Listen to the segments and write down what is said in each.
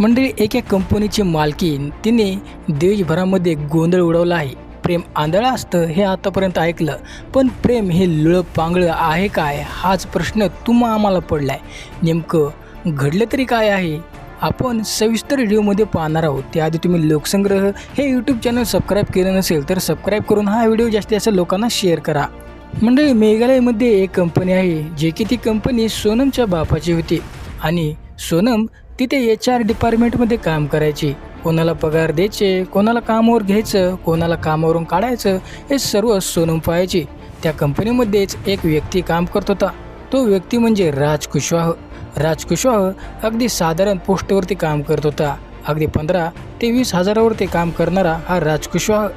मंडळी एका कंपनीची मालकीन तिने देशभरामध्ये गोंधळ उडवला आहे. प्रेम आंधळं असतं हे आतापर्यंत ऐकलं पण प्रेम हे लुळं पांगळं आहे काय? हाच प्रश्न तुम्हा आम्हाला पडला आहे नेमकं घडलं तरी काय आहे? आपण सविस्तर व्हिडिओमध्ये पाहणार आहोत. त्याआधी तुम्ही लोकसंग्रह हे यूट्यूब चॅनल सबस्क्राईब केलं नसेल तर सबस्क्राईब करून हा व्हिडिओ जास्तीत जास्त लोकांना शेअर करा. मंडळी मेघालयमध्ये एक कंपनी आहे जे की ती कंपनी सोनमच्या बापाची होती. आणि सोनम तिथे एच आर डिपार्टमेंटमध्ये काम करायची. कोणाला पगार द्यायचे कोणाला कामावर घ्यायचं कोणाला कामावरून काढायचं हे सर्व सोनम पाहायची. त्या कंपनीमध्येच एक व्यक्ती काम करत होता. तो व्यक्ती म्हणजे राज कुशवाह. राज कुशवाह अगदी साधारण पोस्टवरती काम करत होता. अगदी पंधरा ते वीस हजारावरती काम करणारा हा राज कुशवाह.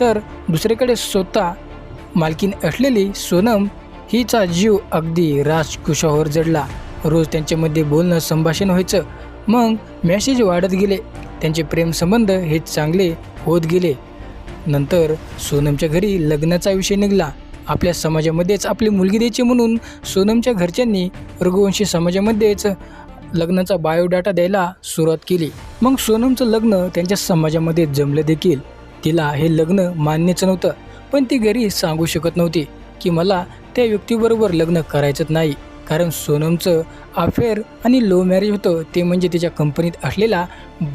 तर दुसरीकडे स्वतः मालकीन असलेली सोनम हिचा जीव अगदी राज कुशवाहवर जडला. रोज त्यांच्यामध्ये बोलणं संभाषण व्हायचं. मग मॅसेज वाढत गेले. त्यांचे प्रेमसंबंध हे चांगले होत गेले. नंतर सोनमच्या घरी लग्नाचा विषय निघाला. आपल्या समाजामध्येच आपली मुलगी द्यायची म्हणून सोनमच्या घरच्यांनी रघुवंशी समाजामध्येच लग्नाचा बायोडाटा द्यायला सुरुवात केली. मग सोनमचं लग्न त्यांच्या समाजामध्ये जमलं देखील. तिला हे लग्न मान्यचं नव्हतं. पण ती घरी सांगू शकत नव्हती की मला त्या व्यक्तीबरोबर लग्न करायचंच नाही. कारण सोनमचं अफेअर आणि लो मॅरेज होतं ते म्हणजे तिच्या कंपनीत असलेला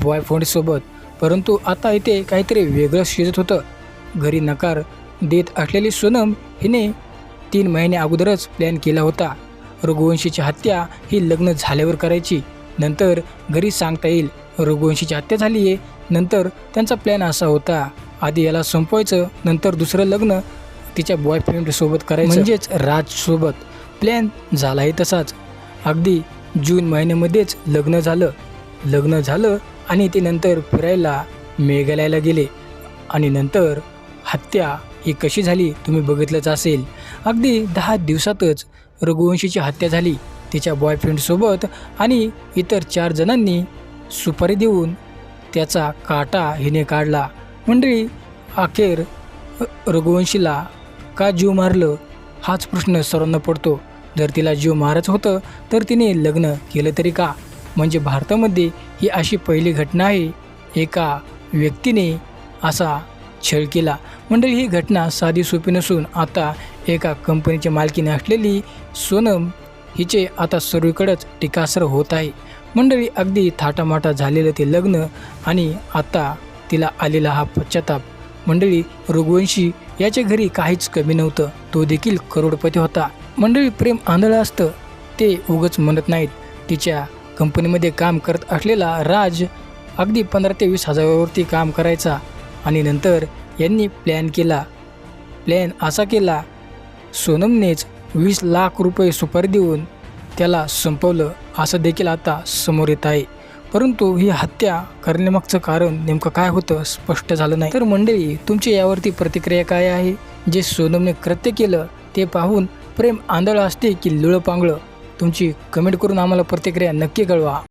बॉयफ्रेंडसोबत परंतु आता इथे काहीतरी वेगळं शिजत होतं. घरी नकार देत असलेली सोनम हिने तीन महिने अगोदरच प्लॅन केला होता. रघुवंशीची हत्या ही लग्न झाल्यावर करायची. नंतर घरी सांगता येईल रघुवंशीची हत्या झाली आहे नंतर त्यांचा प्लॅन असा होता. आधी याला संपवायचं नंतर दुसरं लग्न तिच्या बॉयफ्रेंडसोबत करायचं. म्हणजेच राजसोबत प्लॅन झालाही तसाच. अगदी जून महिन्यामध्येच लग्न झालं. लग्न झालं आणि ते नंतर फिरायला मेघालयाला गेले. आणि नंतर हत्या ही कशी झाली तुम्ही बघितलंच असेल. अगदी दहा दिवसातच रघुवंशीची हत्या झाली तिच्या बॉयफ्रेंडसोबत आणि इतर चार जणांनी सुपारी देऊन त्याचा काटा हिने काढला. मंडळी अखेर रघुवंशीला का जीव मारलं हाच प्रश्न सर्वांना पडतो. जर तिला जीव मारच होतं तर तिने लग्न केलं तरी का? म्हणजे भारतामध्ये ही अशी पहिली घटना आहे एका व्यक्तीने असा छळ केला. मंडळी ही घटना साधी सोपी नसून आता एका कंपनीच्या मालकीने असलेली सोनम हिचे आता सर्वीकडंच टीकासर होत आहे. मंडळी अगदी थाटामाटा झालेलं ते लग्न आणि आता तिला आलेला हा पश्चाताप. मंडळी रघुवंशी याच्या घरी काहीच कमी नव्हतं. तो देखील करोडपती होता. मंडळी प्रेम आंधळं असतं. ते उगच म्हणत नाहीत. तिच्या कंपनीमध्ये काम करत असलेला राज अगदी पंधरा ते वीस हजारावरती काम करायचा आणि नंतर यांनी प्लॅन केला. प्लॅन असा केला सोनमनेच वीस लाख रुपये सुपारी देऊन त्याला संपवलं. असं देखील आता समोर येत आहे. परंतु ही हत्या करण्यामागचं कारण नेमकं काय होतं स्पष्ट झालं नाही. तर मंडळी तुमची यावरती प्रतिक्रिया काय आहे? जे सोनमने कृत्य केलं ते पाहून प्रेम आंधळं असते की लुळं पांगळं तुमची कमेंट करून आम्हाला प्रतिक्रिया नक्की कळवा.